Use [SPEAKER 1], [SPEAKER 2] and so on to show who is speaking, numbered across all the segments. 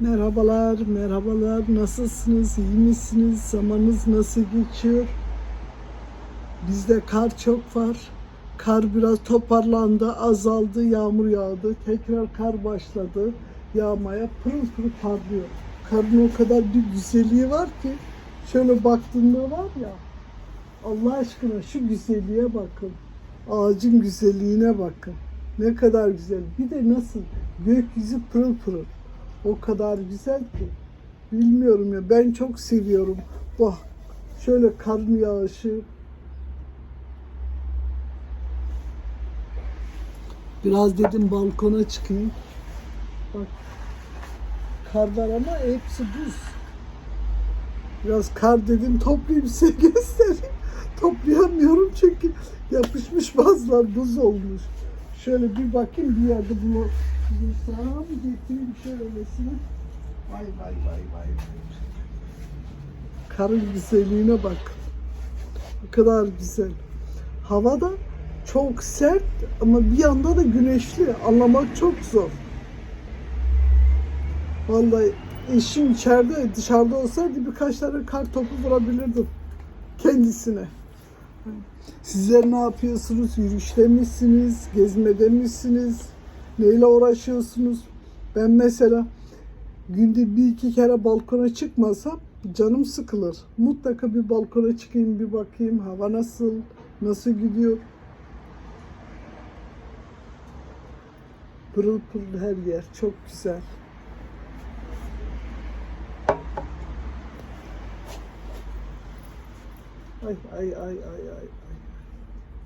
[SPEAKER 1] Merhabalar, merhabalar. Nasılsınız? İyi misiniz? Zamanınız nasıl geçiyor? Bizde kar çok var. Kar biraz toparlandı, azaldı, yağmur yağdı. Tekrar kar başladı yağmaya. Pırıl pırıl parlıyor. Karın o kadar bir güzelliği var ki şöyle baktığında var ya Allah aşkına şu güzelliğe bakın. Ağacın güzelliğine bakın. Ne kadar güzel. Bir de nasıl gökyüzü pırıl pırıl. O kadar güzel ki. Bilmiyorum ya ben çok seviyorum. Bak şöyle kar yağışı. Biraz dedim balkona çıkayım. Bak kar var ama hepsi buz. Biraz kar dedim toplayayım size göstereyim. Toplayamıyorum çünkü yapışmış bazılar buz olmuş. Şöyle bir bakayım bir yerde bulursam getireyim şöylesine. Vay vay vay vay. Karın güzelliğine bak. Ne kadar güzel. Hava da çok sert ama bir yanda da güneşli. Anlamak çok zor. Vallahi eşim içeride dışarıda olsaydı birkaç tane kar topu vurabilirdim kendisine. Sizler ne yapıyorsunuz? Yürüyüşte misiniz? Gezmede misiniz? Neyle uğraşıyorsunuz? Ben mesela günde bir iki kere balkona çıkmasam canım sıkılır. Mutlaka bir balkona çıkayım bir bakayım hava nasıl, nasıl gidiyor. Pırıl pırıl her yer çok güzel. Ay ay ay ay. ay.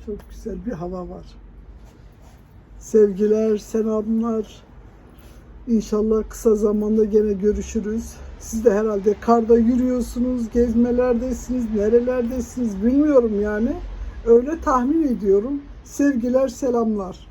[SPEAKER 1] Çok güzel bir hava var. Sevgiler, selamlar. İnşallah kısa zamanda gene görüşürüz. Siz de herhalde karda yürüyorsunuz, gezmelerdesiniz, nerelerdesiniz bilmiyorum yani. Öyle tahmin ediyorum. Sevgiler, selamlar.